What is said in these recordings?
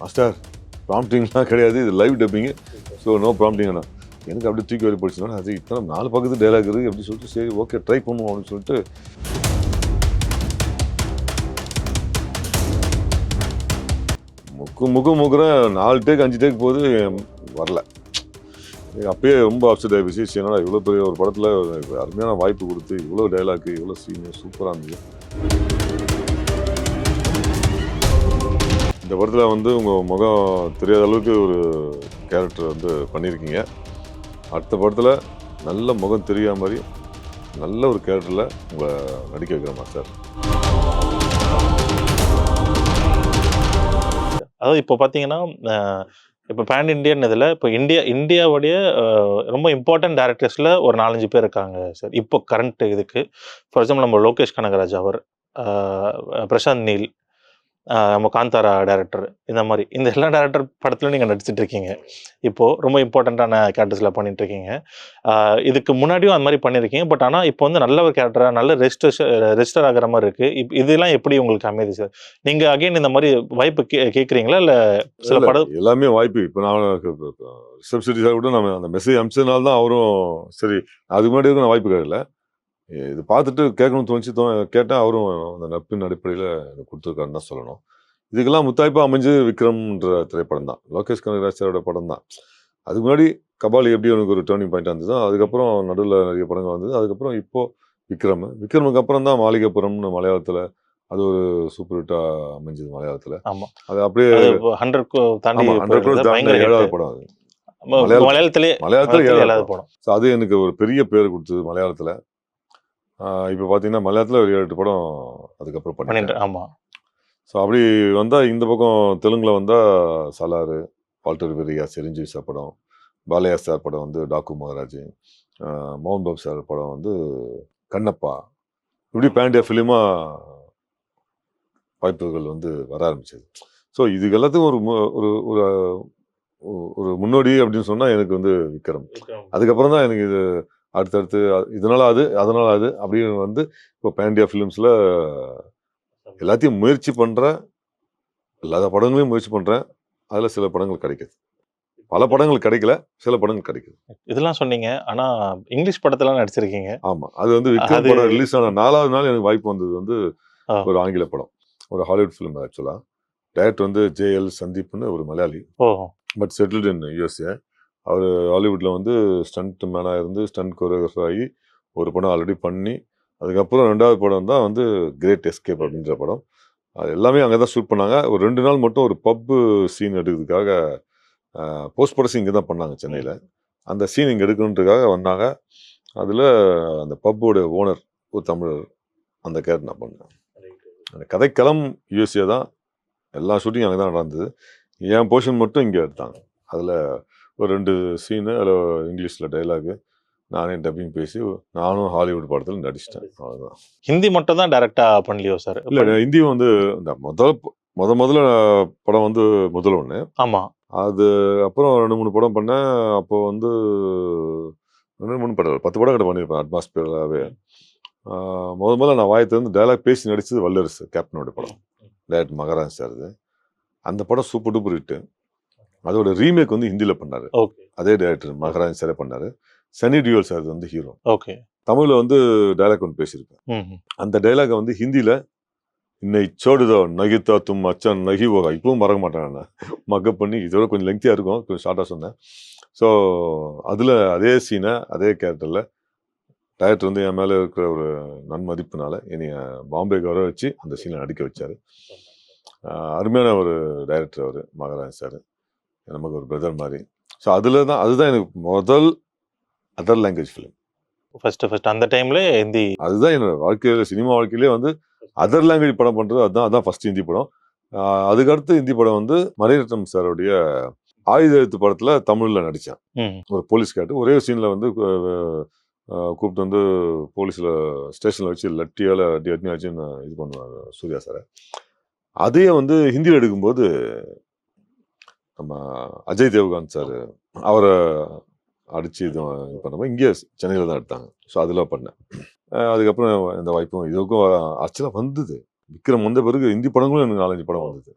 Master ப்ராம்ப்டிங்லாம் கிடையாது. இது live dubbing so no prompting அண்ணா. எனக்கு அப்படியே தூக்கி வரி படிச்சுனா அது இத்தனை நாலு பக்கத்து டைலாக் இருக்குது. அப்படின்னு சொல்லிட்டு சரி ஓகே ட்ரை பண்ணுவோம் அப்படின்னு சொல்லிட்டு. முக்கு முக்கு முக்குறேன். நாலு டேக் அஞ்சு டேக் போது வரல. எனக்கு அப்பயே ரொம்ப அப்செட் ஆகிடுச்சு சரி, என்னடா இவ்வளோ பெரிய ஒரு படத்தில் அருமையான வாய்ப்பு கொடுத்து இவ்வளோ டைலாக்கு இவ்வளோ சீனு சூப்பராக இருந்தது. இந்த படத்தில் வந்து உங்கள் முகம் தெரியாத அளவுக்கு ஒரு கேரக்டர் வந்து பண்ணியிருக்கீங்க. அடுத்த படத்தில் நல்ல முகம் தெரியாத மாதிரி நல்ல ஒரு கேரக்டரில் உங்களை நடிக்க வைக்கிறோமா சார். அதாவது இப்போ பார்த்தீங்கன்னா இப்போ பேன் இண்டியன் இதில் இப்போ இந்தியா இந்தியாவுடைய ரொம்ப இம்பார்ட்டன்ட் டேரக்டர்ஸில் ஒரு நாலஞ்சு பேர் இருக்காங்க சார். இப்போ கரண்ட் இதுக்கு ஃபார் எக்ஸாம்பிள் நம்ம லோகேஷ் கனகராஜ் அவர் பிரசாந்த் நீல் நம்ம காந்தாரா டேரக்டர் இந்த மாதிரி இந்த எல்லா டேரக்டர் படத்துலையும் நீங்கள் நடிச்சிட்டு இருக்கீங்க இப்போது ரொம்ப இம்பார்ட்டண்ட்டான கேரக்டர்ஸில் பண்ணிட்டு இருக்கீங்க அஹ், இதுக்கு முன்னாடியும் அந்த மாதிரி பண்ணியிருக்கீங்க பட் ஆனால் இப்போ வந்து நல்ல ஒரு கேரக்டராக நல்ல ரெஜிஸ்டர் ரெஜிஸ்டர் ஆகிற மாதிரி இருக்குது இப் இதெல்லாம் எப்படி உங்களுக்கு அமையுது சார் நீங்கள் அகைன் இந்த மாதிரி வாய்ப்பு கே கேட்குறீங்களா இல்லை சில படம் எல்லாமே வாய்ப்பு இப்போ நான் ரிசப்ஷன் சார் கூட நம்ம அந்த மெசேஜ் அனுப்பிச்சதுனால தான் அவரும் சரி அதுக்கு முன்னாடி நான் வாய்ப்பு கிடைக்கல இது பார்த்துட்டு கேட்கணும்னு தோணுச்சு. தோ கேட்டேன் அவரும் அந்த நட்பின் அடிப்படையில் கொடுத்துருக்காருன்னு தான் சொல்லணும். இதுக்கெல்லாம் முத்தாய்ப்பாக அமைஞ்சு விக்ரம்ன்ற திரைப்படம் தான். லோகேஷ் கனகராஜ் சாரோட படம் தான். அதுக்கு முன்னாடி கபாலி எப்படி எனக்கு ஒரு டேர்னிங் பாயிண்ட் இருந்ததோ அதுக்கப்புறம் நடுவில் நிறைய படங்கள் வந்தது. அதுக்கப்புறம் இப்போ விக்ரம். விக்ரமுக்கு அப்புறம் தான் மாளிகைப்புறம்னு மலையாளத்தில் அது ஒரு சூப்பர் ஹிட்டாக அமைஞ்சது மலையாளத்தில். ஆமா. அது அப்படியே ஹண்ட்ரட் தாண்டி ஹண்ட்ரட். க்ரோஸ் ஏழாவது. படம் அது. மலையாளத்திலே மலையாளத்துல ஏழாவது படம். ஸோ அது எனக்கு ஒரு பெரிய பேர் கொடுத்தது மலையாளத்தில். இப்போ பார்த்தீங்கன்னா மலையாளத்தில் ஒரு ஏழு படம் அதுக்கப்புறம் பண்ணிட்டு பண்ணிட்டேன் ஆமா. ஸோ அப்படி வந்தால் இந்த பக்கம் தெலுங்குல வந்தால் சலாறு வால்டர் பெரியா சிரஞ்சீவி சார் படம் பாலையா சார் படம் வந்து டாக்கு மகராஜ் மோகன் பாபு சார் படம் வந்து கண்ணப்பா. இப்படி பேண்டியா ஃபிலிமாக வாய்ப்புகள் வந்து வர ஆரம்பிச்சது. ஸோ இதுக்கு எல்லாத்துக்கும் ஒரு ஒரு ஒரு ஒரு முன்னோடி அப்படின்னு சொன்னால் எனக்கு வந்து விக்ரம். அதுக்கப்புறம் தான் எனக்கு இது அடுத்தடுத்து இதனால அது அதனால அது அப்படின்னு வந்து இப்போ பேண்டியா ஃபிலிம்ஸில் எல்லாத்தையும் முயற்சி பண்ணுறேன் எல்லா படங்களையும் முயற்சி பண்ணுறேன் அதில் சில படங்கள் கிடைக்குது. பல படங்கள் கிடைக்கல சில படங்கள் கிடைக்குது. இதெல்லாம் சொன்னீங்க. ஆனா இங்கிலீஷ் படத்துல நடிச்சிருக்கீங்க. ஆமாம் அது வந்து விக்ரம் படம் ரிலீஸ் ஆன நாலாவது நாள் எனக்கு வாய்ப்பு வந்தது வந்து. ஒரு ஆங்கில படம். ஒரு ஹாலிவுட் ஃபிலிம் ஆக்சுவலாக டேரக்டர் வந்து ஜேஎல் சந்தீப்னு ஒரு Malayali. But settled in USA அவர் ஹாலிவுட்டில் வந்து ஸ்டண்ட் மேனாக இருந்து ஸ்டண்ட் கொரியோகிராஃபர் ஆகி ஒரு படம் ஆல்ரெடி பண்ணி அதுக்கப்புறம் ரெண்டாவது படம் தான் வந்து கிரேட் எஸ்கேப் அப்படின்ற படம். அது எல்லாமே அங்கே தான் ஷூட் பண்ணாங்க. ஒரு ரெண்டு நாள் மட்டும் ஒரு பப்பு சீன் எடுக்கிறதுக்காக போஸ்ட் படம் இங்கே தான் பண்ணாங்க சென்னையில். அந்த சீன் இங்கே எடுக்கணுன்றதுக்காக வந்தாங்க. அதில் அந்த பப்போட ஓனர் ஒரு தமிழர் அந்த கேரக்டர் நான் பண்ணேன். அந்த கதைக்களம் யூஎஸ்ஏ தான். எல்லா ஷூட்டிங் அங்கே தான் நடந்தது. என் போர்ஷன் மட்டும் இங்கே எடுத்தாங்க. அதில் ஒரு ரெண்டு சீனு அதில் இங்கிலீஷில் டைலாகு நானே டப்பிங் பேசி நானும் ஹாலிவுட் படத்தில் நடிச்சிட்டேன். அவ்வளோதான் ஹிந்தி மட்டும் தான் டைரக்டா பண்ணலையோ சார் இல்லை ஹிந்தியும் வந்து இந்த முதல் முத முதல்ல படம் வந்து முதல் ஒன்று ஆமா. அது அப்புறம் ரெண்டு மூணு படம் பண்ணேன். அப்போ வந்து ரெண்டு மூணு படம் பத்து படம் கிட்ட பண்ணியிருப்பேன் அட்மாஸ்பியராகவே முத முதல்ல நான் வாயத்தை வந்து டைலாக் பேசி நடிச்சது வல்லரசு கேப்டனோட படம். டேரக்டர் மகாராஜ் சார் இது அந்த படம் சூப்பர் டூப்பர் ஹிட்டு அதோட ரீமேக் வந்து ஹிந்தியில் பண்ணார். ஓகே. அதே டேரக்டர் மகாராஜ் சாரே பண்ணார். சனி டியோல் சார் வந்து ஹீரோ ஓகே. தமிழில் வந்து டைலாக் ஒன்று பேசியிருப்பேன் ம் அந்த டைலாகை வந்து ஹிந்தியில் இன்னை சோடுதோ நகித்தா தும் அச்சான் நகி போகா இப்பவும் மறக்க மாட்டேன் நான். மக்கப் பண்ணி இதோட கொஞ்சம் லெங்க்தியாக இருக்கும் கொஞ்சம் ஷார்ட்டாக சொன்னேன். ஸோ அதில் அதே சீனை அதே கேரக்டரில் டைரக்டர் வந்து என் மேலே இருக்கிற ஒரு நன்மதிப்புனால என்னைய பாம்பேக்கு வர வச்சு அந்த சீனை நடிக்க வச்சார். அருமையான ஒரு டைரக்டர் அவர் மகாராஜ் சார் நமக்கு ஒரு பிரதர் மாதிரி. ஸோ அதில் தான் அதுதான் எனக்கு முதல் other language film first first அந்த டைம்ல ஹிந்தி. அதுதான் என்னோட வாழ்க்கையில் சினிமா வாழ்க்கையிலே வந்து அதர் லாங்குவேஜ் படம் பண்ணுறது அதுதான் அதான் ஃபர்ஸ்ட் ஹிந்தி படம். அதுக்கடுத்து ஹிந்தி படம் வந்து மணிரத்னம் சாருடைய ஆயுத எழுத்து படத்தில் தமிழில் நடித்தேன் ஒரு போலீஸ் கேட்டு ஒரே சீனில் வந்து கூப்பிட்டு வந்து போலீஸில் ஸ்டேஷனில் வச்சு லட்டியால் அடி அடி வச்சு நான் இது பண்ணுவாங்க சூர்யா சாரை அதையே வந்து ஹிந்தியில் எடுக்கும்போது நம்ம அஜய் தேவ்கான் சார் அவரை அடித்து இது இது பண்ணப்போ இங்கே சென்னையில் தான் எடுத்தாங்க. ஸோ அதில் பண்ணேன். அதுக்கப்புறம் இந்த வாய்ப்பும் இதுக்கும் ஆக்சுவலாக வந்தது. விக்ரம் வந்த பிறகு ஹிந்தி படங்களும் எனக்கு நாலஞ்சு படம் வந்தது.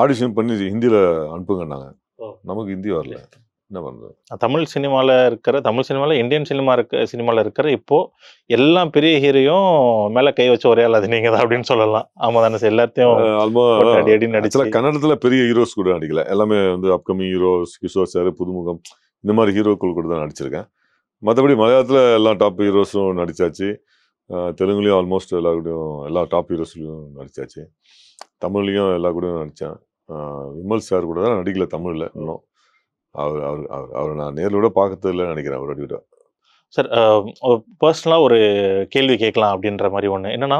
ஆடிஷன் பண்ணி ஹிந்தியில் அனுப்புங்கன்னாங்க. நமக்கு ஹிந்தி வரல. என்ன பண்ணுறது தமிழ் சினிமாவில் இருக்கிற தமிழ் சினிமாவில் இந்தியன் சினிமா இருக்க சினிமாவில் இருக்கிற இப்போ எல்லா பெரிய ஹீரோயும் மேலே கை வச்ச ஒரே ஆள் அது நீங்கள் தான் அப்படின்னு சொல்லலாம். ஆமாம் தானே சார் எல்லாத்தையும் போட்டு அடி அடி நடிச்சு. ஆக்சுவலாக கன்னடத்தில் பெரிய ஹீரோஸ் கூட நடிக்கல. எல்லாமே வந்து அப்கமிங் ஹீரோஸ் கிஷோர் சார் புதுமுகம் இந்த மாதிரி ஹீரோக்கள் கூட தான் நடிச்சிருக்கேன். மற்றபடி மலையாளத்தில் எல்லா டாப் ஹீரோஸும் நடிச்சாச்சு. அஹ் தெலுங்குலேயும் ஆல்மோஸ்ட் எல்லா கூடயும் எல்லா டாப் ஹீரோஸ்லையும் நடிச்சாச்சு. தமிழ்லையும் எல்லா கூடயும் நடித்தேன் விமல் சார் கூட தான் நடிக்கல தமிழில் இன்னும். அவர் அவர் அவர் அவரை நான் நேரில் விட பார்க்கறதில்ல நினைக்கிறேன் அவர் விட. சார் பர்சனலாக ஒரு கேள்வி கேட்கலாம் அப்படின்ற மாதிரி ஒன்று என்னன்னா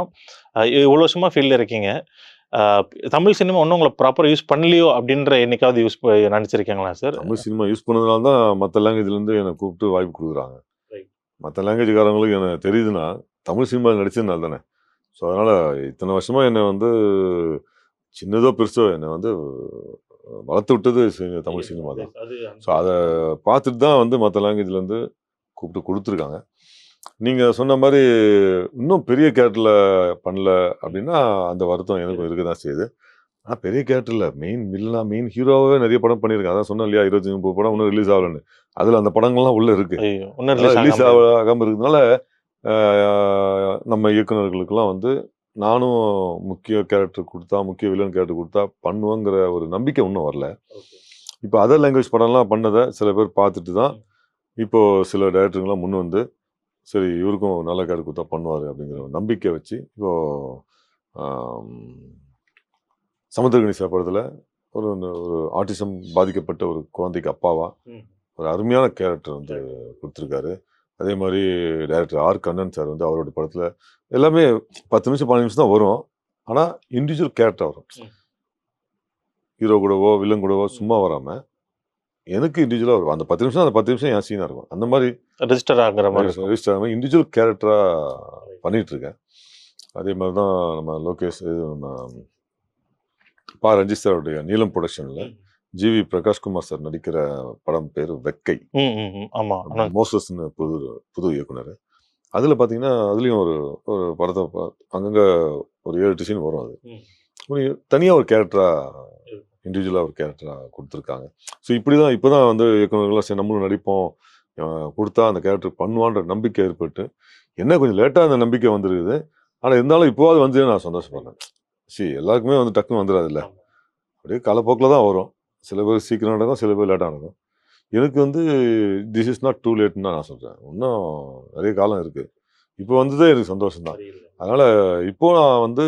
இவ்வளோ வருஷமா ஃபீல்டில் இருக்கீங்க. தமிழ் சினிமா ஒன்றும் உங்களை ப்ராப்பராக யூஸ் பண்ணலையோ அப்படின்ற என்னைக்காவது யூஸ் நினச்சிருக்கீங்களா சார்? தமிழ் சினிமா யூஸ் பண்ணதுனால தான் மற்ற லாங்குவேஜ்லேருந்து என்னை கூப்பிட்டு வாய்ப்பு கொடுக்குறாங்க. மற்ற லாங்குவேஜ்காரங்களுக்கு எனக்கு தெரியுதுன்னா தமிழ் சினிமா நடிச்சதுனால தானே. ஸோ அதனால் இத்தனை வருஷமாக என்னை வந்து சின்னதோ பெருசோ என்னை வந்து வளர்த்து விட்டது தமிழ் சினிமா தான். ஸோ அதை பார்த்துட்டு தான் வந்து மற்ற லாங்குவேஜ்லேருந்து கூப்பிட்டு கொடுத்துருக்காங்க. நீங்கள் சொன்ன மாதிரி இன்னும் பெரிய கேரக்டரில் பண்ணல அப்படின்னா அந்த வருத்தம் எனக்கும் இருக்க தான் செய்யுது. ஆனால் பெரிய கேரக்டரில் மெயின் வில்லனா மெயின் ஹீரோவே நிறைய படம் பண்ணியிருக்கேன் அதான் சொன்னேன் இல்லையா இருபத்தி முப்பது படம் இன்னும் ரிலீஸ் ஆகலன்னு. அதில் அந்த படங்கள்லாம் உள்ளே இருக்கு. ஐயோ இன்னும் ரிலீஸ் ரிலீஸ் ஆகாம ஆகாமல் இருக்கிறதுனால நம்ம இயக்குனர்களுக்கெல்லாம் வந்து நானும் முக்கிய கேரக்டர் கொடுத்தா முக்கிய வில்லன் கேரக்டர் கொடுத்தா பண்ணுவேங்கிற ஒரு நம்பிக்கை இன்னும் வரல. இப்போ அதர் லாங்குவேஜ் படம்லாம் பண்ணதை சில பேர் பார்த்துட்டு தான் இப்போ சில டைரக்டருங்களாம் முன் வந்து சரி இவருக்கும் நல்ல கேரக்டர் கொடுத்தா பண்ணுவார் அப்படிங்கிற ஒரு நம்பிக்கை வச்சு இப்போ ஆம், சமுத்திரகணி படத்தில் ஒரு ஒரு ஆட்டிசம் பாதிக்கப்பட்ட ஒரு குழந்தைக்கு அப்பாவா. ஒரு அருமையான கேரக்டர் வந்து கொடுத்துருக்காரு. அதே மாதிரி டைரக்டர் ஆர் கண்ணன் சார் வந்து அவரோட படத்தில் எல்லாமே பத்து நிமிஷம் பதினஞ்சு நிமிஷம் தான் வரும். ஆனால் இண்டிவிஜுவல் கேரக்டர் வரும். ஹீரோ கூடவோ வில்லன் கூடவோ சும்மா வராமல் எனக்கு இண்டிவிஜுவலாக வரும் அந்த பத்து நிமிஷம் அந்த பத்து நிமிஷம் என் சீனாக இருக்கும். அந்த மாதிரி ரெஜிஸ்டர் ஆகுற மாதிரி இருக்கும். ரெஜிஸ்டர் ஆகாமல் இண்டிவிஜுவல் கேரக்டராக பண்ணிட்டு இருக்கேன். அதே மாதிரி தான் நம்ம லோகேஷ் நம்ம பா ரஞ்சித் சாருடைய நீலம் ப்ரொடக்ஷனில் ஜிவி பிரகாஷ்குமார் சார் நடிக்கிற படம் பேர் வெக்கை ஆமா. மோசஸ்னு புது புது இயக்குனர். அதில் பார்த்தீங்கன்னா அதுலேயும் ஒரு ஒரு படத்தை அங்கங்க ஒரு ஏழு டிசைன் வரும் அது. தனியாக ஒரு கேரக்டராக. இண்டிவிஜுவலாக ஒரு கேரக்டராக கொடுத்துருக்காங்க ஸோ இப்படி தான் இப்போ தான் வந்து இயக்குநர்கள்லாம் சரி நம்மளும் நடிப்போம். கொடுத்தா அந்த கேரக்டர் பண்ணுவான்ற நம்பிக்கை ஏற்பட்டு என்ன கொஞ்சம் லேட்டாக அந்த நம்பிக்கை வந்துருக்குது. ஆனால் இருந்தாலும் இப்போவாது வந்து நான் சந்தோஷப்படுறேன். சி எல்லாருக்குமே வந்து டக்குன்னு வந்துடாதுல்ல. அப்படியே காலப்போக்கில் தான் வரும். சில பேர் சீக்கிரம் நடக்கும் சில பேர் லேட்டாக நடக்கும். எனக்கு வந்து திஸ் இஸ் நாட் டூ லேட்னு தான் நான் சொல்கிறேன் இன்னும் நிறைய காலம் இருக்குது இப்போ வந்ததே எனக்கு சந்தோஷம் தான். அதனால் இப்போ நான் வந்து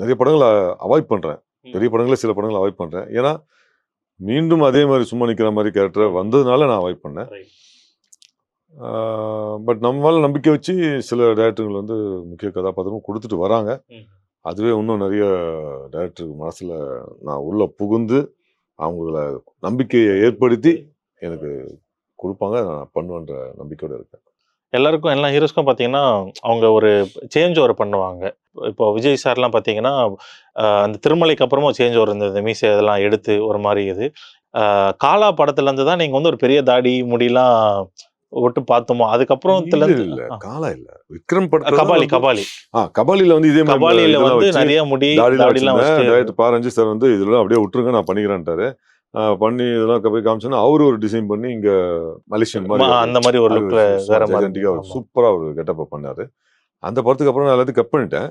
நிறைய படங்களை அவாய்ட் பண்ணுறேன். பெரிய படங்களே சில படங்களை அவாய்ட் பண்ணுறேன் ஏன்னா மீண்டும் அதே மாதிரி சும்மா நிற்கிற மாதிரி கேரக்டர் வந்ததுனால நான் அவாய்ட் பண்ணேன். பட் நம்ம மேலே நம்பிக்கை வச்சு சில டேரக்டருங்கள் வந்து முக்கிய கதாபாத்திரமும் கொடுத்துட்டு வராங்க. அதுவே இன்னும் நிறைய டேரக்டருக்கு மனசில் நான் உள்ளே புகுந்து அவங்கள நம்பிக்கையை ஏற்படுத்தி எனக்கு கொடுப்பாங்க. நான் பண்ணுவேன்ற நம்பிக்கையோடு இருக்கேன். எல்லாருக்கும் எல்லா ஹீரோஸ்க்கும் பார்த்தீங்கன்னா அவங்க ஒரு சேஞ்ச் ஓவர் பண்ணுவாங்க. இப்போ விஜய் சார்லாம் பார்த்தீங்கன்னா அந்த திருமலைக்கு அப்புறமும் சேஞ்ச் ஓவர் இருந்தது. மீசை இதெல்லாம் எடுத்து ஒரு மாதிரி இது. காலா படத்துலேருந்து தான் நீங்கள் வந்து ஒரு பெரிய தாடி முடியெல்லாம் விட்டு பார்த்தோமோ? அதுக்கப்புறத்துல இல்ல. காலா இல்ல. விக்ரம் படத்துல கபாலி கபாலி. ஆ கபாலில வந்து இதே இதெல்லாம் வந்து நிறைய முடி டைரக்டர் பா ரஞ்சித் சார் வந்து இதெல்லாம் அப்படியே விட்டுருங்க நான் பண்ணிக்கிறேன்ட்டாரு. பண்ணி இதெல்லாம் போய் காமிச்சோன்னா அவரு ஒரு டிசைன் பண்ணி இங்க மலேசியன் மாதிரி அந்த மாதிரி ஒரு. சூப்பரா ஒரு கெட்டப் பண்ணாரு. அந்த படத்துக்கு அப்புறம் நான் எல்லாத்தையும் கட் பண்ணிட்டேன்.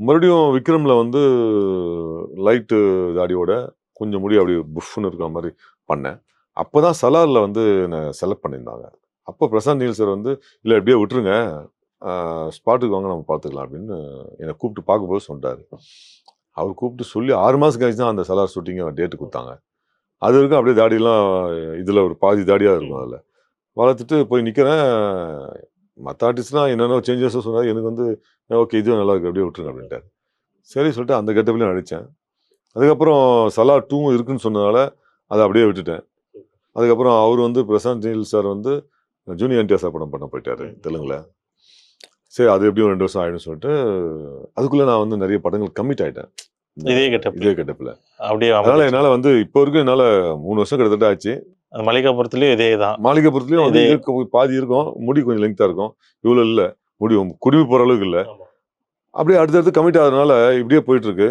மறுபடியும் விக்ரம்ல வந்து லைட்டு தாடியோட கொஞ்சம் முடி அப்படி புஃப்னு இருக்கிற மாதிரி பண்ணேன். அப்பதான் சலார்ல வந்து என்னை செலக்ட் பண்ணியிருந்தாங்க. அப்போ பிரசாந்த் நீல் சார் வந்து இல்லை எப்படியே விட்டுருங்க. ஸ்பாட்டுக்கு வாங்க நம்ம பார்த்துக்கலாம் அப்படின்னு என்னை கூப்பிட்டு பார்க்கும்போது சொன்னார் அவர் கூப்பிட்டு சொல்லி ஆறு மாதம் கழிச்சு தான் அந்த சலார் ஷூட்டிங்கை டேட்டு கொடுத்தாங்க. அது வரைக்கும் அப்படியே தாடியெல்லாம் இதில் ஒரு பாதி தாடியாக இருக்கும் அதில். வளர்த்துட்டு போய் நிற்கிறேன் மற்ற ஆர்டிஸ்ட்லாம் என்னென்ன சேஞ்சஸும் சொன்னார். எனக்கு வந்து ஓகே இதுவும் நல்லா இருக்குது அப்படியே விட்டுருங்க அப்படின்ட்டார். சரி சொல்லிட்டு அந்த கெட்டப்லையும் நடித்தேன் அதுக்கப்புறம் சலார் டூவும் இருக்குன்னு சொன்னதால அதை அப்படியே விட்டுட்டேன். அதுக்கப்புறம் அவர் வந்து பிரசாந்த் நீல் சார் வந்து ஜூனியர் என்டிஆர் படம் பண்ண போயிட்டாரு தெலுங்குல. சரி அது எப்படியும் ரெண்டு வருஷம் ஆயிடும் சொல்லிட்டு அதுக்குள்ள நான் வந்து நிறைய படங்கள் கம்மிட் ஆயிட்டேன். இதே getup. இதே கெட்டப்ல அப்படியே அதனால. என்னால வந்து இப்போ வரைக்கும் என்னால மூணு வருஷம் கிட்டத்தட்ட ஆச்சு. மளிகாபுரத்துலயும் இதே தான். மாளிகைப்புறத்துலயும் வந்து இதே- இருக்கு, பாதி இருக்கும் முடி கொஞ்சம் லெங்தா இருக்கும். இவ்வளவு இல்ல. முடி குடிமை போற அளவுக்கு இல்ல. அப்படியே அடுத்தடுத்து கமிட் ஆகுறதுனால இப்படியே போயிட்டு இருக்கு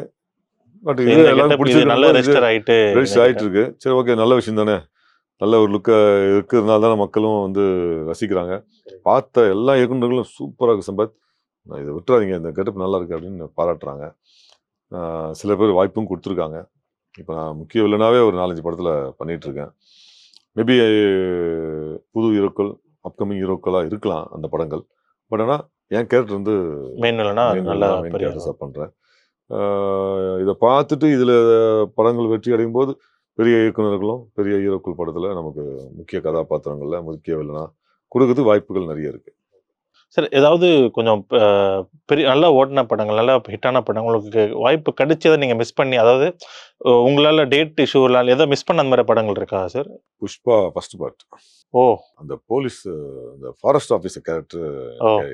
பட் இது பிடிச்சிருக்கு நல்ல ரெஜிஸ்டர் ஆயிட்டு ரெஜிஸ்டர் ஆயிட்டு இருக்கு சரி ஓகே நல்ல விஷயம் தானே? நல்ல ஒரு லுக்கா இருக்கிறதுனால தானே மக்களும் வந்து ரசிக்கிறாங்க. பார்த்த எல்லா இயக்குநர்களும் சூப்பராக இருக்கு சம்பத். நான் இதை விட்டுறாதீங்க இந்த கெட்டப் நல்லா இருக்கு அப்படின்னு பாராட்டுறாங்க. சில பேர் வாய்ப்பும் கொடுத்துருக்காங்க. இப்போ நான் முக்கிய வில்லனாவே ஒரு நாலஞ்சு படத்தில் பண்ணிட்டு இருக்கேன் மேபி புது ஹீரோக்கள் அப்கமிங் ஹீரோக்களாக இருக்கலாம் அந்த படங்கள். பட் ஆனால் என் கேரக்டர் வந்து மெயின் நல்லா பெரிய கேரக்டர்ஸாக பண்ணுறேன் இதை பார்த்துட்டு இதில் படங்கள் வெற்றி அடையும் போது பெரிய இயக்குனர்களும் பெரிய ஹீரோக்கள் படத்தில் நமக்கு முக்கிய கதாபாத்திரங்களில் முக்கிய வில்லனா கொடுக்கறதுக்கு வாய்ப்புகள் நிறைய இருக்கு. சார் ஏதாவது கொஞ்சம் பெரிய நல்லா ஓடின படங்கள் நல்லா ஹிட்டான படங்கள் உங்களுக்கு வாய்ப்பு கிடைச்சதை நீங்க மிஸ் பண்ணி அதாவது உங்களால டேட் இஷ்யூலாம் ஏதோ மிஸ் பண்ண அந்த மாதிரி படங்கள் இருக்கா சார் புஷ்பா ஃபர்ஸ்ட் பார்ட் ஓ. அந்த போலீஸ் அந்த ஃபாரஸ்ட் ஆஃபீஸர் கேரக்டர்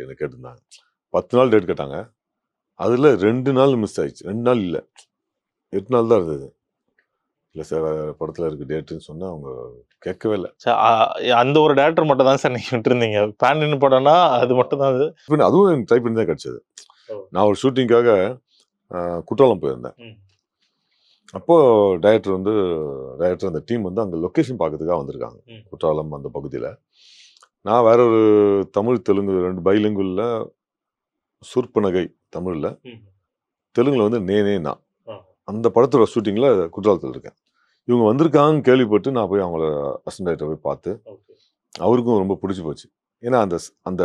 எனக்கு கேட்டிருந்தாங்க. பத்து நாள் டேட் கேட்டாங்க. அதில் ரெண்டு நாள் மிஸ் ஆயிடுச்சு. ரெண்டு நாள் இல்லை. எட்டு நாள் தான் இருந்தது. இல்லை சார் படத்தில் இருக்கு டேட்டுன்னு சொன்னால் அவங்க கேட்கவே இல்லை. சார், அந்த ஒரு டேரக்டர் மட்டும் தான் சார் நீங்க விட்டுருந்தீங்க. பேண்டின் படம்னா அது மட்டும் தான் அது. அதுவும் ட்ரை பண்ணி தான் கிடச்சது. நான் ஒரு ஷூட்டிங்காக குற்றாலம் போயிருந்தேன். அப்போ டைரக்டர் வந்து டைரக்டர் அந்த டீம் வந்து அங்கே லொக்கேஷன் பார்க்கறதுக்காக வந்திருக்காங்க. குற்றாலம் அந்த பகுதியில். நான் வேற ஒரு தமிழ் தெலுங்கு ரெண்டு பைலிங்குல சுற்பனகை தமிழில். தெலுங்குல வந்து நேனே நான். அந்த படத்தோட ஷூட்டிங்கில் குற்றாலத்தில் இருக்கேன். இவங்க வந்திருக்காங்கன்னு கேள்விப்பட்டு நான் போய் அவங்கள அசிஸ்டன்ட் டைரக்டர் போய் பார்த்து அவருக்கும் ரொம்ப பிடிச்சி போச்சு. ஏன்னா அந்த அந்த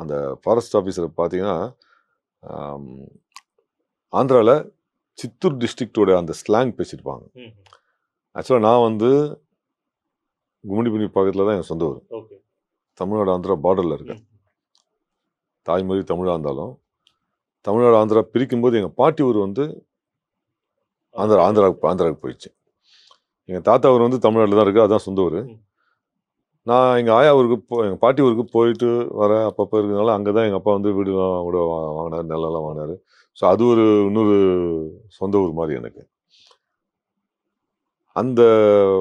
அந்த ஃபாரஸ்ட் ஆஃபீஸர் பார்த்தீங்கன்னா ஆந்திராவில் சித்தூர் டிஸ்ட்ரிக்டோட அந்த ஸ்லாங் பேசியிருப்பாங்க. ஆக்சுவலாக நான் வந்து கும்மிடிப்பினி பக்கத்தில் தான் என் சொந்த ஊர். தமிழ்நாடு ஆந்திரா பார்டரில் இருக்கேன். தாய்மொழி தமிழாக இருந்தாலும் தமிழ்நாடு ஆந்திரா பிரிக்கும்போது எங்கள் பாட்டி ஊர் வந்து ஆந்திரா. ஆந்திராவுக்கு ஆந்திராவுக்கு போயிடுச்சு. எங்கள் தாத்தா ஊர் வந்து தமிழ்நாட்டில் தான் இருக்குது அதுதான் சொந்த ஊர். நான் எங்கள் ஆயா ஊருக்கு போ எங்கள் பாட்டி ஊருக்கு போயிட்டு வரேன் அப்பப்போ இருக்கிறதுனால அங்கே தான் எங்கள் அப்பா வந்து வீடுலாம் கூட வாங்கினாரு நிலம்லாம் வாங்கினாரு. ஸோ அது ஒரு இன்னொரு சொந்த ஊர் மாதிரி எனக்கு. அந்த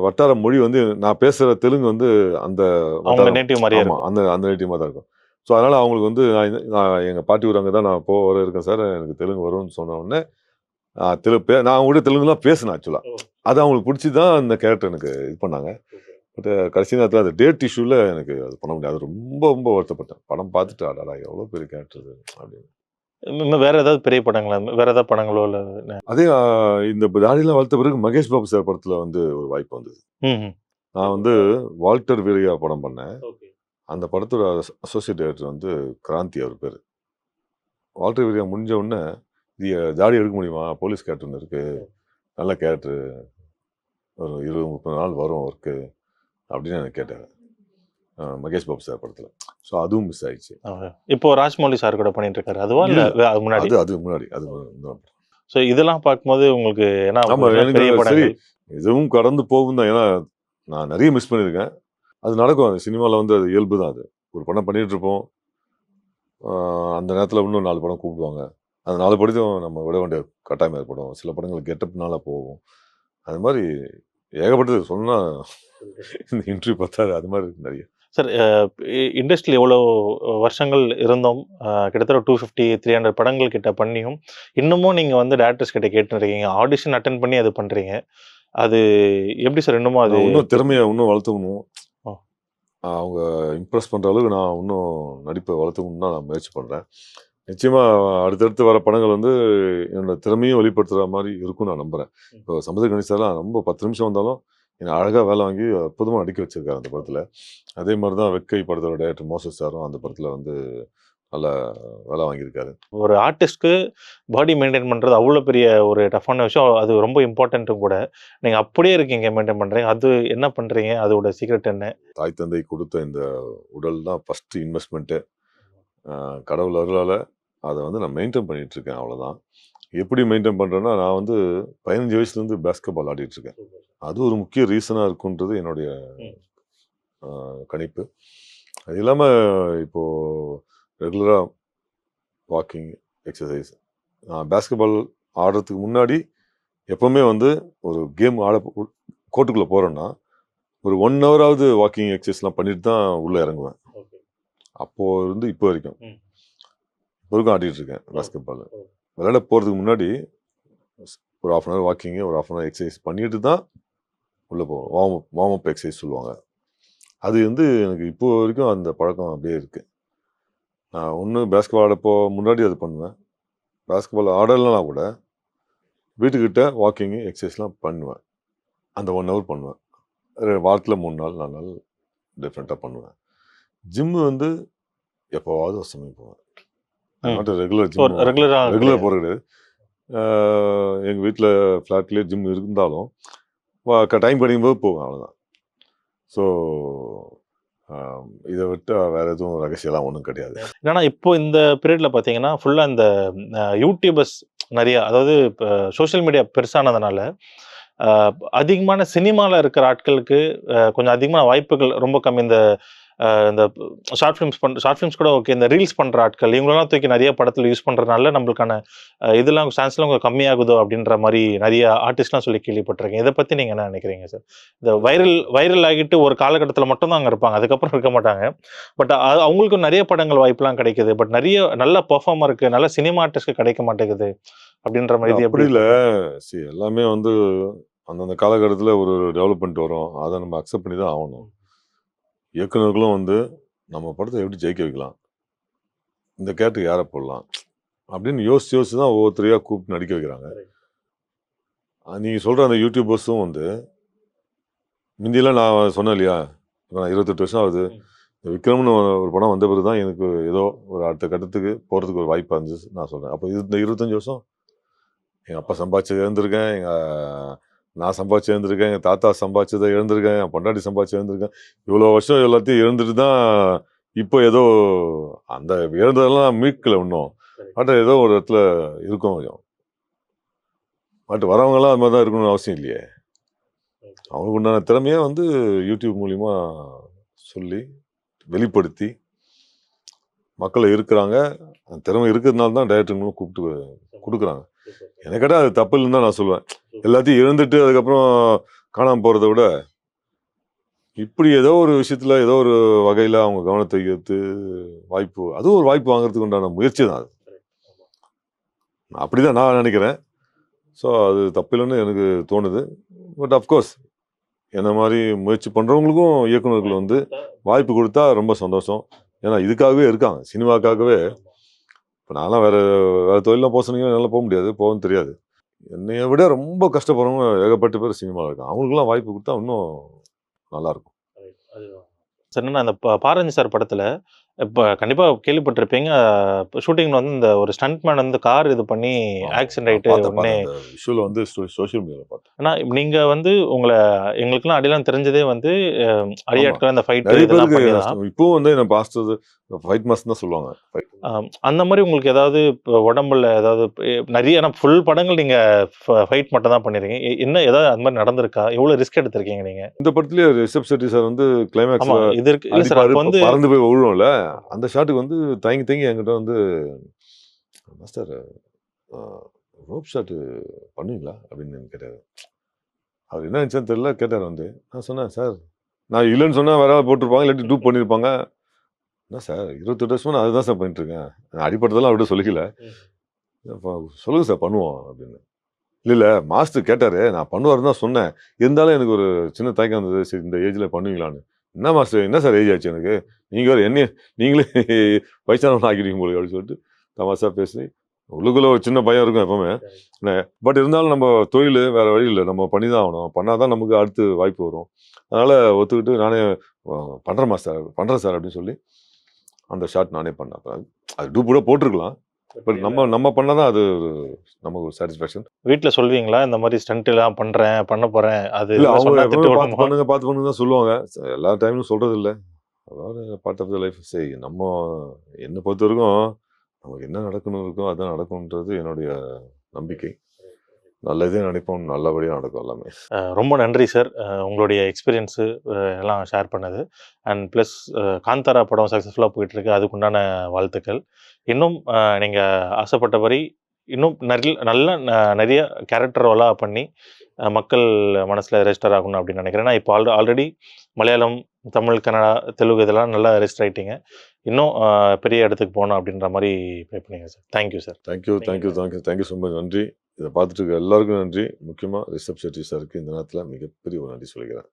வட்டார மொழி வந்து நான் பேசுகிற தெலுங்கு வந்து அந்த நேட்டிவ் இருக்கும் அந்த அந்த நேட்டிவ் தான் இருக்கும். ஸோ அதனால அவங்களுக்கு வந்து நான் நான் எங்கள் பாட்டி ஊர் அங்கே தான் நான் போக வர இருக்கேன் சார். எனக்கு தெலுங்கு வரும்னு சொன்ன உடனே நான் பே நான் கூட தெலுங்குலாம் பேசினேன் ஆக்சுவலாக. அது அவங்களுக்கு பிடிச்சி தான் அந்த கேரக்டர் எனக்கு இது பண்ணாங்க. பட் கடைசி நேரத்தில் அந்த டேட் இஷ்யூவில் எனக்கு அது பண்ண முடியாது. அது ரொம்ப ரொம்ப வருத்தப்பட்டேன். படம் பார்த்துட்டு அடாடா எவ்வளோ பெரிய கேரக்டர் அப்படின்னு. இன்னும் வேற ஏதாவது பெரிய படங்களா? வேற ஏதாவது படங்களோ இல்ல அதே இந்த தாடியெல்லாம் வளர்த்த பிறகு மகேஷ் பாபு சார் படத்தில் வந்து ஒரு வாய்ப்பு வந்தது. நான் வந்து வால்டர் வீரையா படம் பண்ணேன். அந்த படத்தோட அசோசியேட் டைரக்டர் வந்து கிராந்தி அவர் பேர். வால்டர் வீரியா முடிஞ்ச உடனே இது தாடி எடுக்க முடியுமா? போலீஸ் கேரக்டர் ஒன்று இருக்கு. நல்ல கேரக்டர். ஒரு இருபது முப்பது நாள் வரும் ஒர்க்கு அப்படின்னு எனக்கு கேட்டார் அஹ் மகேஷ் பாபு சார் படத்தில். ஸோ அதுவும் மிஸ் ஆயிடுச்சு. இப்போ ராஜ்மௌலி சார் கூட பண்ணிட்டு இருக்காரு. அதுவா இல்ல. அது முன்னாடி? அது அது முன்னாடி. அது. சோ இதெல்லாம் பார்க்கும்போது உங்களுக்கு ஏன்னா சரி. இதுவும் கடந்து போகும் தான். ஏன்னா நான் நிறைய மிஸ் பண்ணியிருக்கேன். அது நடக்கும். அது சினிமாவில் வந்து அது இயல்பு தான் அது. ஒரு படம் பண்ணிட்டு இருப்போம். ஆஹ் அந்த நேரத்தில் இன்னும் நாலு படம் கூப்பிடுவாங்க. அந்த நாலு படத்தையும் நம்ம விட வேண்டிய கட்டாயம் ஏற்படும். சில படங்கள் கெட்டப்னால போகும். அது மாதிரி ஏகப்பட்டது சொன்னால் இந்த இன்டர்வியூ பார்த்தாரு அது மாதிரி இருக்கு நிறைய. சார் இண்டஸ்ட்ரியில் எவ்வளோ வருஷங்கள் இருந்தோம். கிட்டத்தட்ட டூ ஃபிஃப்டி த்ரீ ஹண்ட்ரட் படங்கள் கிட்ட பண்ணியும் இன்னமும் நீங்கள் வந்து டேரக்டர்ஸ் கிட்ட கேட்டுருக்கீங்க ஆடிஷன் அட்டன் பண்ணி அது பண்ணுறீங்க அது எப்படி சார் இன்னமும் அது இன்னும் திறமையை இன்னும் வளர்த்துக்கணும். அவங்க இம்ப்ரெஸ் பண்ணுற அளவுக்கு நான் இன்னும் நடிப்பை வளர்த்துக்கணும்னு தான் நான் முயற்சி பண்ணுறேன் நிச்சயமாக அடுத்தடுத்து வர படங்கள் வந்து என்னோட திறமையும் வெளிப்படுத்துகிற மாதிரி இருக்கும்னு நான் நம்புகிறேன் இப்போ சமுதிர கணேசெல்லாம் ரொம்ப பத்து நிமிஷம் வந்தாலும் என்னை அழகாக வேலை வாங்கி அற்புதமாக நடிக்க வச்சிருக்காரு அந்த படத்தில். அதே மாதிரி தான் வெக்கை படத்தோட டேரக்டர் மோசஸ் சாரும் அந்த படத்தில் வந்து நல்லா வேலை வாங்கியிருக்காரு. ஒரு ஆர்டிஸ்ட்க்கு பாடி மெயின்டைன் பண்ணுறது அவ்வளோ பெரிய ஒரு டஃப்பான விஷயம். அது ரொம்ப இம்பார்ட்டண்ட்டும் கூட. நீங்கள் அப்படியே இருக்கீங்க மெயின்டைன் பண்ணுறீங்க அது என்ன பண்ணுறீங்க அதோட சீக்ரெட் என்ன? தாய் தந்தை கொடுத்த இந்த உடல் தான் ஃபஸ்ட்டு இன்வெஸ்ட்மெண்ட்டு கடவுள் அருளால் அதை வந்து நான் மெயின்டைன் பண்ணிட்டு இருக்கேன் அவ்வளோதான் எப்படி மெயின்டைன் பண்ணுறேன்னா நான் வந்து பதினஞ்சு வயசுலேருந்து பேஸ்கெட் பால் ஆடிட்டு இருக்கேன் அது ஒரு முக்கிய ரீசனாக இருக்குன்றது என்னுடைய கணிப்பு. அது இல்லாமல் இப்போது ரெகுலராக வாக்கிங் எக்ஸசைஸ் நான் பேஸ்கெட் பால் ஆடுறதுக்கு முன்னாடி எப்போவுமே வந்து ஒரு கேம் ஆட கோர்ட்டுக்குள்ளே போகிறேன்னா ஒரு ஒன் ஹவராவது வாக்கிங் எக்ஸசைஸ்லாம் பண்ணிட்டு தான் உள்ளே இறங்குவேன். அப்போது இருந்து இப்போ வரைக்கும். ம். இப்போ வரைக்கும் ஆடிட்டு இருக்கேன். Basketball. விளையாட போகிறதுக்கு முன்னாடி ஒரு ஆஃப் அன் ஹவர் வாக்கிங்கு ஒரு ஆஃப் அன் ஹவர் எக்ஸசைஸ் பண்ணிட்டு தான் உள்ளே போவோம் warm up warm up exercise சொல்லுவாங்க. அது வந்து எனக்கு இப்போ வரைக்கும் அந்த பழக்கம் அப்படியே இருக்குது நான் ஒன்று பேஸ்கெட்பால் ஆடப்போ முன்னாடி அது பண்ணுவேன். பேஸ்கெட்பால் ஆடலைனா கூட வீட்டுக்கிட்ட வாக்கிங்கு எக்ஸசைஸ்லாம் பண்ணுவேன். அந்த ஒன் ஹவர் பண்ணுவேன். வாரத்தில் மூணு நாள் நாலு நாள் டிஃப்ரெண்ட்டாக பண்ணுவேன். ஜிம்மு வந்து எப்போவாவது ஒரு சமயம் போவேன். ரெகுலர் ரெகுலரா ரெகுலர் போகிறது கிடையாது. எங்கள் வீட்டில் ஃப்ளாட்லேயே ஜிம் இருந்தாலும் டைம் படிக்கும்போது போவேன் அவ்வளோதான் ஸோ இதை விட்டு வேறு எதுவும் ரகசியம்லாம் ஒன்றும் கிடையாது. என்னன்னா இப்போ இந்த பீரியட்ல பாத்தீங்கன்னா ஃபுல்லா இந்த யூடியூபர்ஸ் நிறைய அதாவது இப்போ சோஷியல் மீடியா பெருசானதுனால அதிகமான சினிமால இருக்கிற ஆட்களுக்கு கொஞ்சம் அதிகமான வாய்ப்புகள் ரொம்ப கம்மி. இந்த இந்த ஷார்ட் ஃபிலிம்ஸ் பண் ஷார்ட் ஃபிலிம்ஸ் கூட ஓகே இந்த ரீல்ஸ் பண்ணுற ஆட்கள் இவங்களெல்லாம் தூக்கி நிறைய படத்தில் யூஸ் பண்ணுறதுனால நம்மளுக்கான இதெல்லாம் சான்ஸ்லாம் கொஞ்சம் கம்மியாகுதோ அப்படின்ற மாதிரி நிறைய ஆர்டிஸ்ட்லாம் சொல்லி கேள்விப்பட்டிருக்கேன். இதை பற்றி நீங்கள் என்ன நினைக்கிறீங்க சார் இந்த வைரல் வைரல் ஆகிட்டு ஒரு காலகட்டத்தில் மட்டும் தான் அங்கே இருப்பாங்க அதுக்கப்புறம் இருக்க மாட்டாங்க. பட் அவங்களுக்கும் நிறைய படங்கள் வாய்ப்புலாம் கிடைக்குது. பட் நிறைய நல்ல பெர்ஃபார்மருக்கு நல்ல சினிமா ஆர்டிஸ்ட்க்கு கிடைக்க மாட்டேங்குது அப்படின்ற மாதிரி இது எப்படி இல்லை. சரி எல்லாமே வந்து அந்தந்த காலகட்டத்தில் ஒரு டெவலப்மெண்ட் வரும். அதை நம்ம அக்செப்ட் பண்ணி தான் ஆகணும். இயக்குனர்களும் வந்து நம்ம படத்தை எப்படி ஜெயிக்க வைக்கலாம்? இந்த கேரக்டர் யாரை போடலாம்? அப்படின்னு யோசிச்சு யோசிச்சு தான் ஒவ்வொருத்தரையாக கூப்பிட்டு நடிக்க வைக்கிறாங்க. அஹ் நீங்க சொல்ற அந்த யூடியூபர்ஸும் வந்து முந்தியெல்லாம் நான் சொன்னேன் இல்லையா? இப்ப நான் இருபத்தெட்டு வருஷம் ஆகுது. இந்த விக்ரம்னு ஒரு படம் வந்த பிறகு தான் எனக்கு ஏதோ ஒரு அடுத்த கட்டத்துக்கு போகிறதுக்கு ஒரு வாய்ப்பாக இருந்துச்சு நான் சொல்கிறேன் அப்போ இது இந்த இருபத்தஞ்சி வருஷம் எங்கள் அப்பா சம்பாதிச்சது இழந்திருக்கேன் எங்கள் நான் சம்பாதிச்சு இழந்திருக்கேன் எங்கள் தாத்தா சம்பாதிச்சதை இழந்திருக்கேன் என் பொண்டாட்டி சம்பாதிச்சு இழந்திருக்கேன் இவ்வளோ வருஷம் எல்லாத்தையும் இழந்துட்டு தான் இப்போ ஏதோ அந்த இழந்ததெல்லாம் மீட்கல இன்னும். பட் ஏதோ ஒரு இடத்துல இருக்கும் கொஞ்சம். பட் வரவங்கெல்லாம் அது மாதிரி தான் இருக்கணும்னு அவசியம் இல்லையே. அவங்களுக்கு உண்டான திறமையை வந்து யூடியூப் மூலிமா சொல்லி வெளிப்படுத்தி மக்கள் இருக்கிறாங்க அந்த திறமை இருக்கிறதுனால தான் டைரக்டர்களும் கூப்பிட்டு கொடுக்குறாங்க. எனக்கு கேட்டால் அது தப்பு இல்லைன்னு தான் நான் சொல்லுவேன். எல்லாத்தையும் இழந்துட்டு அதுக்கப்புறம் காணாமல் போகிறத விட இப்படி ஏதோ ஒரு விஷயத்துல ஏதோ ஒரு வகையில் அவங்க கவனத்தை ஈர்த்து வாய்ப்பு அதுவும் ஒரு வாய்ப்பு வாங்குறதுக்கு உண்டான முயற்சி தான் அது. அப்படிதான் நான் நினைக்கிறேன். ஸோ அது தப்பில்லைன்னு எனக்கு தோணுது. பட் அஃப்கோர்ஸ் என்ன மாதிரி முயற்சி பண்ணுறவங்களுக்கும் இயக்குனர்கள் வந்து வாய்ப்பு கொடுத்தா ரொம்ப சந்தோஷம். ஏன்னா இதுக்காகவே இருக்காங்க. சினிமாக்காகவே இப்போ நான்லாம் வேறு வேறு தொழிலாம் போக சொன்னீங்க என்னால் போக முடியாது போகவும் தெரியாது. என்னைய விட ரொம்ப கஷ்டப்படுறவங்க ஏகப்பட்ட பேர் சினிமாவில் இருக்காங்க. அவங்களுக்குலாம் வாய்ப்பு கொடுத்தா இன்னும் நல்லா இருக்கும் சார் என்னன்னா அந்த பாரஞ்சி சார் படத்தில் இப்போ கண்டிப்பா கேள்விப்பட்டிருப்பீங்க. ஷூட்டிங்ல வந்து இந்த ஒரு ஸ்டண்ட் மேன் வந்து கார் இது பண்ணி ஆக்சிடென்ட் பார்த்தேன், உடனே விஷுவல் வந்து சோஷியல் மீடியாவில் பார்த்தேன். ஆனா நீங்க வந்து உங்களை எங்களுக்குலாம் அடியெல்லாம் தெரிஞ்சதே வந்து அடியாட்கள் அந்த ஃபைட் இதெல்லாம். இப்பவும் வந்து என்ன பாஸ்டர் ஃபைட் மாஸ்டர் தான் சொல்லுவாங்க. அந்த மாதிரி உங்களுக்கு ஏதாவது இப்போ உடம்புல ஏதாவது நிறைய ஏன்னா ஃபுல் படங்கள் நீங்க ஃபைட் மட்டும் தான் பண்ணிருக்கீங்க. என்ன ஏதாவது அந்த மாதிரி நடந்திருக்கா? எவ்வளவு ரிஸ்க் எடுத்திருக்கீங்க நீங்க? இந்த படத்துலயே ரிஷப் செட்டி சார் வந்து ஆமா கிளைமேக்ஸ்ல இது இருக்கு. இல்ல சார் அப்போ வந்து பறந்து போய் விழுவோம்ல. அந்த ஷாட்டுக்கு வந்து தயங்கி தயங்கி என்கிட்ட வந்து மாஸ்டர் ரோப் ஷாட்டு பண்ணுவீங்களா? அப்படின்னு கேட்டார். அவர் என்ன நினச்சான்னு தெரியல கேட்டார் வந்து நான் சொன்னேன் சார். நான் இல்லைன்னு சொன்னால் வேற போட்டிருப்பாங்க இல்லாட்டி டூப் பண்ணியிருப்பாங்க என்ன சார் இருபத்தெட்டு வருஷமா நான் அதுதான் சார் பண்ணிட்டு இருக்கேன் நான் அடிப்பட்டதெல்லாம் அவர்கிட்ட சொல்லிக்கல. அப்ப சொல்லுங்க சார் பண்ணுவோம் அப்படின்னு. இல்லை இல்லை மாஸ்டர் கேட்டார் நான் பண்ணுவாருன்னு தான் சொன்னேன். இருந்தாலும் எனக்கு ஒரு சின்ன தயக்கம் இருந்தது சரி இந்த ஏஜில் பண்ணுவீங்களான்னு. என்ன மாஸ்டர் என்ன சார் ஏஜ் ஆச்சு எனக்கு? நீங்கள் வேறு என்ன நீங்களே வயசானவன் ஆக்கிடுவீங்க போல அப்படின்னு சொல்லிட்டு தமாசா பேசி உள்ளுக்குள்ள ஒரு சின்ன பயம் இருக்கும் எப்பவுமே. பட் இருந்தாலும் நம்ம தொழில் வேற வழி இல்லை. நம்ம பண்ணி தான் ஆகணும். பண்ணாதான் நமக்கு அடுத்து வாய்ப்பு வரும். அதனால ஒத்துக்கிட்டு நானே அஹ், பண்றேன் மாஸ்டர் பண்றேன் சார் அப்படின்னு சொல்லி அந்த ஷாட் நானே பண்ணேன். அது டூப் கூட போட்டிருக்கலாம். பட் நம்ம நம்ம பண்ணாதான் அது நமக்கு ஒரு சாட்டிஸ்ஃபேக்ஷன் வீட்ல சொல்வீங்களா இந்த மாதிரி ஸ்டண்ட் எல்லாம் பண்றேன் பண்ண போறேன் அது இல்ல அவங்க பார்த்து? பண்ணுங்க பார்த்து பண்ணுங்க தான் சொல்லுவாங்க. எல்லா டைமும் சொல்றது இல்ல அதாவது பார்ட் ஆஃப் த லைஃப் சரி நம்ம என்னை பொறுத்த வரைக்கும் நமக்கு என்ன நடக்கணும் இருக்கோ அதான் நடக்கும்ன்றது என்னுடைய நம்பிக்கை. நல்லதே நினைப்போம் நல்லபடியாக நடக்கும் எல்லாமே. ரொம்ப நன்றி சார் உங்களுடைய எக்ஸ்பீரியன்ஸு எல்லாம் ஷேர் பண்ணது. அண்ட் ப்ளஸ் காந்தாரா படம் சக்ஸஸ்ஃபுல்லாக போயிட்டு இருக்கு அதுக்குண்டான வாழ்த்துக்கள். இன்னும் அஹ், நீங்க ஆசைப்பட்டபடி இன்னும் நிறைய நல்ல ந- நிறைய கேரக்டர் ரோலாக பண்ணி மக்கள் மனசில் ரெஜிஸ்டர் ஆகணும் அப்படின்னு நினைக்கிறேன். ஏன்னா இப்போ ஆல்ரெடி ஆல்ரெடி மலையாளம் தமிழ் கன்னடா தெலுங்கு இதெல்லாம் நல்லா ரெஜிஸ்டர் ஆயிட்டீங்க. இன்னும் பெரிய இடத்துக்கு போகணும் அப்படின்ற மாதிரி ப்ரே பண்ணீங்க sir thank you sir thank you Thank you, thank you thank you thank you so much நன்றி. இதை பார்த்துட்டு இருக்க எல்லாருக்கும் நன்றி. முக்கியமாக ரிஷப் ஷெட்டி சாருக்கு இந்த நேரத்தில் மிகப்பெரிய ஒரு நன்றி சொல்கிறேன்